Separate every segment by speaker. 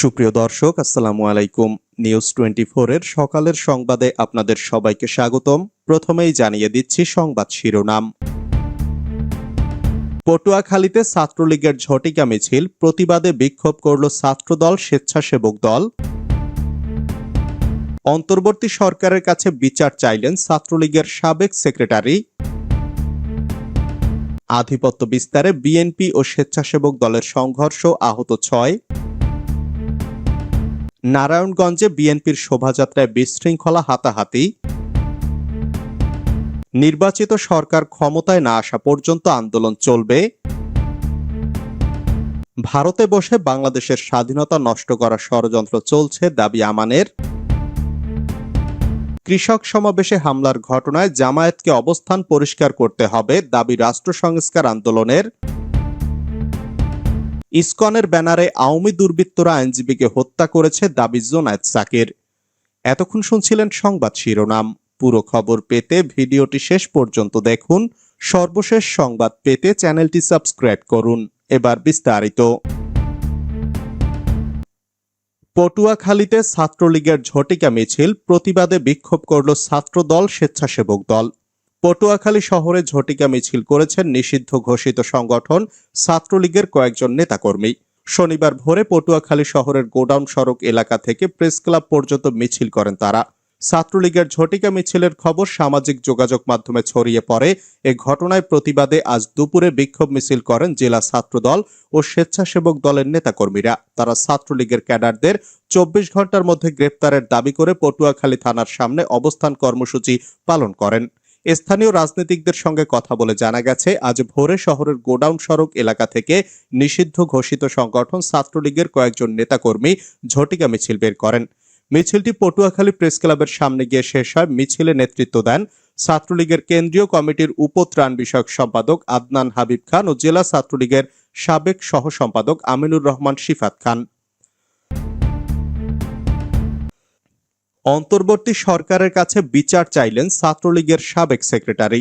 Speaker 1: সুপ্রিয় দর্শক, আসসালামু আলাইকুম। নিউজ টোয়েন্টি এর সকালের সংবাদে আপনাদের সবাইকে স্বাগতম। প্রথমেই জানিয়ে দিচ্ছি সংবাদ শিরোনাম। পটুয়াখালীতে ছাত্রলীগের ঝটিকা মিছিল প্রতিবাদে বিক্ষোভ করল ছাত্রদল স্বেচ্ছাসেবক দল। অন্তর্বর্তী সরকারের কাছে বিচার চাইলেন ছাত্রলীগের সাবেক সেক্রেটারি। আধিপত্য বিস্তারে বিএনপি ও স্বেচ্ছাসেবক দলের সংঘর্ষ আহত ছয়। নারায়ণগঞ্জে বিএনপির শোভাযাত্রায় বিশৃঙ্খলা হাতাহাতি। নির্বাচিত সরকার ক্ষমতায় না আসা পর্যন্ত আন্দোলন চলবে। ভারতে বসে বাংলাদেশের স্বাধীনতা নষ্ট করার ষড়যন্ত্র চলছে দাবি আমানের। কৃষক সমাবেশে হামলার ঘটনায় জামায়াতকে অবস্থান পরিষ্কার করতে হবে দাবি রাষ্ট্র সংস্কার আন্দোলনের। ইসকনের ব্যানারে আওয়ামী দুর্বৃত্তরা আইনজীবীকে হত্যা করেছে দাবি জোনায়েদ সাকির। এতক্ষণ শুনছিলেন সংবাদ শিরোনাম। পুরো খবর পেতে ভিডিওটি শেষ পর্যন্ত দেখুন। সর্বশেষ সংবাদ পেতে চ্যানেলটি সাবস্ক্রাইব করুন। এবার বিস্তারিত। পটুয়াখালীতে ছাত্রলীগের ঝটিকা মিছিল, প্রতিবাদে বিক্ষোভ করল ছাত্রদল, স্বেচ্ছাসেবক দল। পটুয়াখালী শহরে ঝটিকা মিছিল করেছেন নিষিদ্ধ ঘোষিত সংগঠন ছাত্রলীগের কয়েকজন নেতাকর্মী। শনিবার ভোরে পটুয়াখালী শহরের গোডাউন সড়ক এলাকা থেকে প্রেস ক্লাব পর্যন্ত মিছিল করেন তারা। ছাত্রলীগের ঝটিকা মিছিলের খবর সামাজিক যোগাযোগ মাধ্যমে ছড়িয়ে পড়ে। এ ঘটনায় প্রতিবাদে আজ দুপুরে বিক্ষোভ মিছিল করেন জেলা ছাত্রদল ও স্বেচ্ছাসেবক দলের নেতাকর্মীরা। তারা ছাত্রলীগের ক্যাডারদের চব্বিশ ঘণ্টার মধ্যে গ্রেপ্তারের দাবি করে পটুয়াখালী থানার সামনে অবস্থান কর্মসূচি পালন করেন। স্থানীয় রাজনীতিকদের সঙ্গে কথা বলে জানা গেছে, আজ ভোরে শহরের গোডাউন সড়ক এলাকা থেকে নিষিদ্ধ ঘোষিত সংগঠন ছাত্রলীগের কয়েকজন নেতাকর্মী ঝটিকা মিছিল বের করেন। মিছিলটি পটুয়াখালী প্রেস ক্লাবের সামনে গিয়ে শেষ হয়, মিছিলে নেতৃত্ব দেন ছাত্রলীগের কেন্দ্রীয় কমিটির উপত্রাণ বিষয়ক সম্পাদক আদনান হাবিব খান ও জেলা ছাত্রলীগের সাবেক সহ সম্পাদক আমিনুর রহমান শিফাত খান। অন্তর্বর্তী সরকারের কাছে বিচার চাইলেন ছাত্রলীগের সাবেক সেক্রেটারি।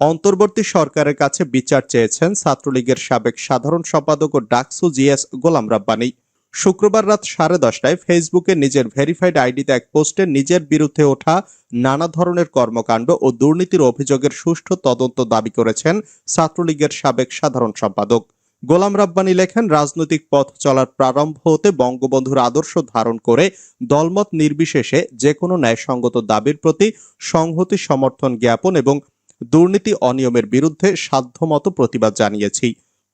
Speaker 1: অন্তর্বর্তী সরকারের কাছে বিচার চেয়েছেন ছাত্রলীগের সাবেক সাধারণ সম্পাদক ও ডাকসু জিএস গোলাম রাব্বানি। শুক্রবার রাত সাড়ে দশটায় ফেসবুকে নিজের ভেরিফাইড আইডিতে এক পোস্টে নিজের বিরুদ্ধে ওঠা নানা ধরনের কর্মকাণ্ড ও দুর্নীতির অভিযোগের সুষ্ঠু তদন্ত দাবি করেছেন ছাত্রলীগের সাবেক সাধারণ সম্পাদক। গোলাম রাব্বানি লেখেন, রাজনৈতিক পথ চলার প্রারম্ভ হতে বঙ্গবন্ধুর আদর্শ ধারণ করে দলমত নির্বিশেষে যে কোনো ন্যায়সঙ্গত দাবির প্রতি সংহতি সমর্থন জ্ঞাপন এবং দুর্নীতি অনিয়মের বিরুদ্ধে সাধ্যমতো প্রতিবাদ জানিয়েছি।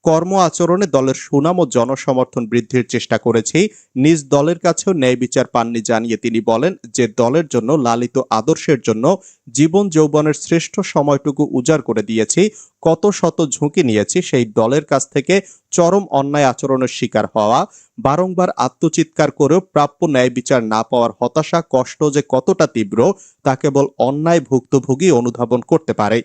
Speaker 1: কর্ম আচরণে দলের সুনাম ও জনসমর্থন বৃদ্ধির চেষ্টা করেছি। নিজ দলের কাছেও ন্যায় বিচার পাননি জানিয়ে তিনি বলেন যে দলের জন্য লালিত আদর্শের জন্য জীবন যৌবনের শ্রেষ্ঠ সময়টুকু উজাড় করে দিয়েছি। কত শত ঝুঁকি নিয়েছি সেই দলের কাছ থেকে চরম অন্যায় আচরণের শিকার হওয়া। বারংবার আত্মচিৎকার করেও প্রাপ্য ন্যায় বিচার না পাওয়ার হতাশা, কষ্ট যে কতটা তীব্র, তা কেবল অন্যায় ভুক্তভোগী অনুধাবন করতে পারে।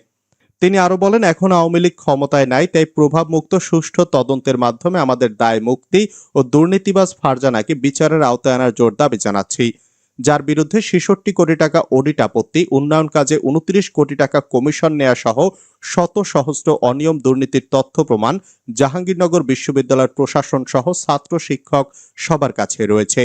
Speaker 1: তিনি আরও বলেন, এখন আওয়ামী লীগ ক্ষমতায় নাই, তাই প্রভাবমুক্ত সুষ্ঠু তদন্তের মাধ্যমে আমাদের দায় মুক্তি ও দুর্নীতিবাজ ফারজানাকে বিচারের আওতায় আনার জোর দাবি জানাচ্ছি। যার বিরুদ্ধে ছেষট্টি কোটি টাকা অডিট আপত্তি, উন্নয়ন কাজে উনত্রিশ কোটি টাকা কমিশন নেওয়া সহ শত সহস্র অনিয়ম দুর্নীতির তথ্য প্রমাণ জাহাঙ্গীরনগর বিশ্ববিদ্যালয়ের প্রশাসন সহ ছাত্র শিক্ষক সবার কাছে রয়েছে।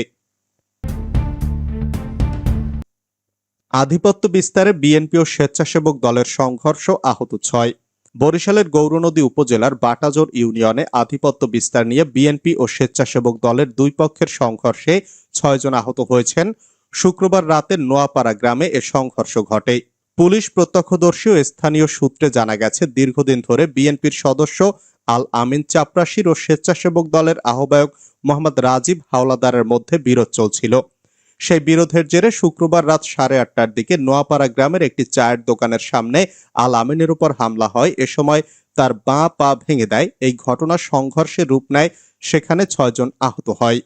Speaker 1: আধিপত্য বিস্তারে বিএনপি ও স্বেচ্ছাসেবক দলের সংঘর্ষ আহত ছয়। বরিশালের গৌরনদী উপজেলার বাটাজোর ইউনিয়নে আধিপত্য বিস্তার নিয়ে বিএনপি ও স্বেচ্ছাসেবক দলের দুই পক্ষের সংঘর্ষে ছয়জন আহত হয়েছেন। শুক্রবার রাতে নোয়াপাড়া গ্রামে এ সংঘর্ষ ঘটে। পুলিশ প্রত্যক্ষদর্শী ও স্থানীয় সূত্রে জানা গেছে, দীর্ঘদিন ধরে বিএনপির সদস্য আল আমিন চাপরাশির ও স্বেচ্ছাসেবক দলের আহ্বায়ক মোহাম্মদ রাজীব হাওলাদারের মধ্যে বিরোধ চলছিল। সেই বিরোধের জেরে শুক্রবার রাত সাড়ে আটটার দিকে নোয়াপাড়া গ্রামের একটি চায়ের দোকানের সামনে আল আমিনের উপর হামলা হয়। এ সময় তার বাঁ পা ভেঙে দেয়। এই ঘটনা সংঘর্ষের রূপ নেয়। সেখানে ছয়জন আহত হয়।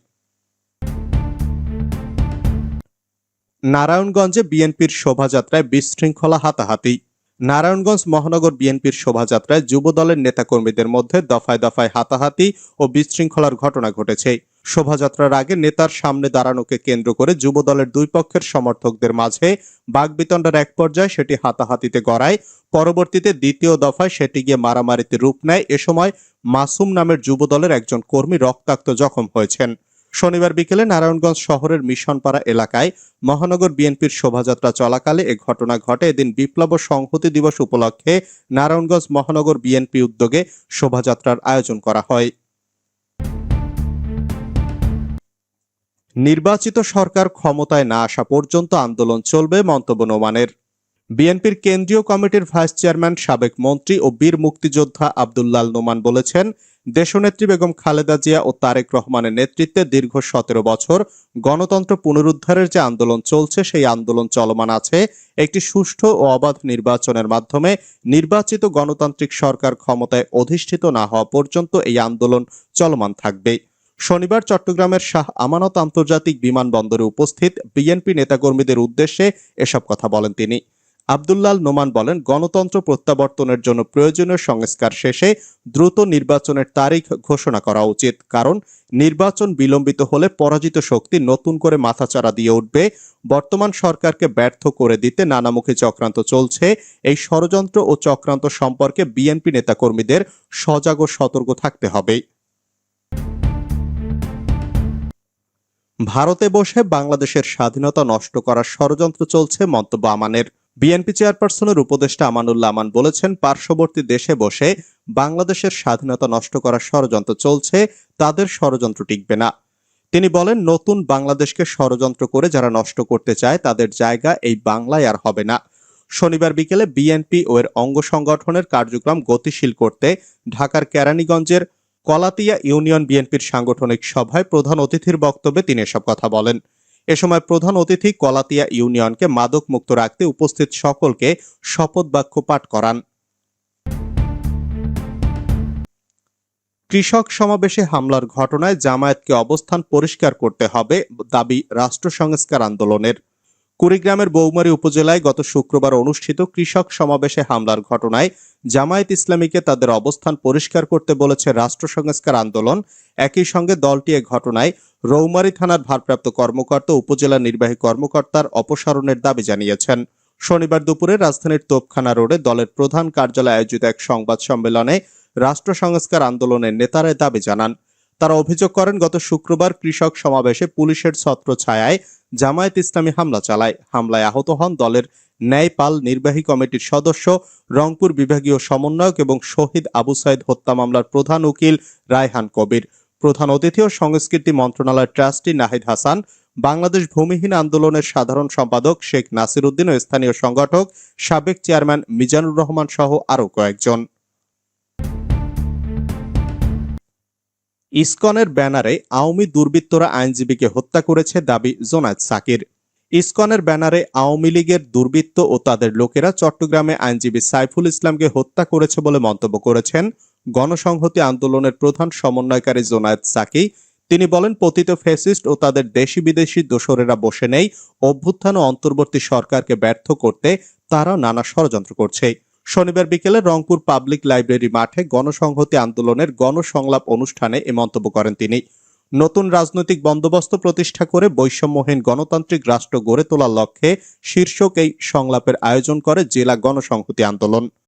Speaker 1: নারায়ণগঞ্জে বিএনপির শোভাযাত্রায় বিশৃঙ্খলা হাতাহাতি। নারায়ণগঞ্জ মহানগর বিএনপির শোভাযাত্রায় যুবদলের নেতাকর্মীদের মধ্যে দফায় দফায় হাতাহাতি ও বিশৃঙ্খলার ঘটনা ঘটেছে। শোভাযাত্রার আগে নেতার সামনে দাঁড়ানোকে কেন্দ্র করে যুবদলের দুই পক্ষের সমর্থকদের মাঝে বাগবিতণ্ডার এক পর্যায়ে সেটি হাতাহাতিতে গড়ায়। পরবর্তীতে দ্বিতীয় দফায় সেটি গিয়ে মারামারিতে রূপ নেয়। এ সময় মাসুম নামের যুবদলের একজন কর্মী রক্তাক্ত জখম হয়েছেন। শনিবার বিকেলে নারায়ণগঞ্জ শহরের মিশনপাড়া এলাকায় মহানগর বিএনপির শোভাযাত্রা চলাকালে এ ঘটনা ঘটে। এদিন বিপ্লব ও সংহতি দিবস উপলক্ষে নারায়ণগঞ্জ মহানগর বিএনপি উদ্যোগে শোভাযাত্রার আয়োজন করা হয়। নির্বাচিত সরকার ক্ষমতায় না আসা পর্যন্ত আন্দোলন চলবে মন্তব্য নোমানের। বিএনপির কেন্দ্রীয় কমিটির ভাইস চেয়ারম্যান, সাবেক মন্ত্রী ও বীর মুক্তিযোদ্ধা আবদুল্লাল নোমান বলেছেন, দেশনেত্রী বেগম খালেদা জিয়া ও তারেক রহমানের নেতৃত্বে দীর্ঘ সতেরো বছর গণতন্ত্র পুনরুদ্ধারের যে আন্দোলন চলছে, সেই আন্দোলন চলমান আছে। একটি সুষ্ঠু ও অবাধ নির্বাচনের মাধ্যমে নির্বাচিত গণতান্ত্রিক সরকার ক্ষমতায় অধিষ্ঠিত না হওয়া পর্যন্ত এই আন্দোলন চলমান থাকবে শনিবার চট্টগ্রামের শাহ আমানত আন্তর্জাতিক বিমানবন্দরে উপস্থিত বিএনপি নেতাকর্মীদের উদ্দেশ্যে এসব কথা বলেন তিনি। আব্দুল্লাল নোমান বলেন, গণতন্ত্র প্রত্যাবর্তনের জন্য প্রয়োজনীয় সংস্কার শেষে দ্রুত নির্বাচনের তারিখ ঘোষণা করা উচিত। কারণ, নির্বাচন বিলম্বিত হলে পরাজিত শক্তি নতুন করে মাথাচাড়া দিয়ে উঠবে। বর্তমান সরকারকে ব্যর্থ করে দিতে নানামুখী চক্রান্ত চলছে। এই ষড়যন্ত্র ও চক্রান্ত সম্পর্কে বিএনপি নেতাকর্মীদের সজাগ ও সতর্ক থাকতে হবে। ভারতে বসে বাংলাদেশের স্বাধীনতা নষ্ট করার ষড়যন্ত্র চলছে মন্তব্য আমানের। বিএনপি চেয়ারপারসনের উপদেষ্টা আমানুল্লাহ আমান বলেছেন, পার্শ্ববর্তী দেশে বসে বাংলাদেশের স্বাধীনতা নষ্ট করার ষড়যন্ত্র চলছে, তাদের ষড়যন্ত্র টিকবে না। তিনি বলেন, নতুন বাংলাদেশকে ষড়যন্ত্র করে যারা নষ্ট করতে চায়, তাদের জায়গা এই বাংলায় আর হবে না। শনিবার বিকেলে বিএনপি ও এর অঙ্গ সংগঠনের কার্যক্রম গতিশীল করতে ঢাকার কেরানীগঞ্জের কলাতিয়া ইউনিয়ন বিএনপির সাংগঠনিক সভায় প্রধান অতিথির বক্তব্যে তিনি এসব কথা বলেন। এ সময় প্রধান অতিথি কলাতিয়া ইউনিয়নকে মাদক মুক্ত রাখতে উপস্থিত সকলকে শপথ বাক্য পাঠ করান। কৃষক সমাবেশে হামলার ঘটনায় জামায়াতকে অবস্থান পরিষ্কার করতে হবে দাবি রাষ্ট্র সংস্কার আন্দোলনের। কুড়িগ্রামের বৌমারী উপজেলায় গত শুক্রবার অনুষ্ঠিত কৃষক সমাবেশে হামলার ঘটনায় জামায়াত ইসলামীকে তাদের অবস্থান পরিষ্কার করতে বলেছে রাষ্ট্র সংস্কার আন্দোলন। একই সঙ্গে দলটি এ ঘটনায় রৌমারী থানার ভারপ্রাপ্ত কর্মকর্তা, উপজেলা নির্বাহী কর্মকর্তার অপসারণের দাবি জানিয়েছেন। শনিবার দুপুরে রাজধানীর তোপখানা রোডে দলের প্রধান কার্যালয়ে আয়োজিত এক সংবাদ সম্মেলনে রাষ্ট্র সংস্কার আন্দোলনের নেতারা দাবি জানান। তারা অভিযোগ করেন, গত শুক্রবার কৃষক সমাবেশে পুলিশের ছত্র ছায়ায় জামায়াত ইসলামী হামলা চালায়। হামলায় আহত হন দলের ন্যায়পাল নির্বাহী কমিটির সদস্য, রংপুর বিভাগীয় সমন্বয়ক এবং শহীদ আবু সাইদ হত্যা মামলার প্রধান উকিল রায়হান কবির। প্রধান অতিথি ও সংস্কৃতি মন্ত্রণালয়ের ট্রাস্টি নাহিদ হাসান, বাংলাদেশ ভূমিহীন আন্দোলনের সাধারণ সম্পাদক শেখ নাসির উদ্দিন ও স্থানীয় সংগঠক সাবেক চেয়ারম্যান মিজানুর রহমান সহ আরও কয়েকজন। ইসকনের ব্যানারে আওয়ামী দুর্বৃত্তরা আইনজীবীকে হত্যা করেছে দাবি জোনায়েদ সাকির। ইসকনের ব্যানারে আওয়ামী লীগের দুর্বৃত্ত ও তাদের লোকেরা চট্টগ্রামে আইনজীবী সাইফুল ইসলামকে হত্যা করেছে বলে মন্তব্য করেছেন গণসংহতি আন্দোলনের প্রধান সমন্বয়কারী জোনায়েদ সাকি। তিনি বলেন, পতিত ফ্যাসিস্ট ও তাদের দেশি বিদেশি দোসরেরা বসে নেই, অভ্যুত্থান ও অন্তর্বর্তী সরকারকে ব্যর্থ করতে তারা নানা ষড়যন্ত্র করছে। শনিবার বিকেলে রংপুর পাবলিক লাইব্রেরি মাঠে গণসংহতি আন্দোলনের গণসংলাপ অনুষ্ঠানে এ মন্তব্য করেন তিনি। নতুন রাজনৈতিক বন্দোবস্ত প্রতিষ্ঠা করে বৈষম্যহীন গণতান্ত্রিক রাষ্ট্র গড়ে তোলার লক্ষ্যে শীর্ষক এই সংলাপের আয়োজন করে জেলা গণসংহতি আন্দোলন।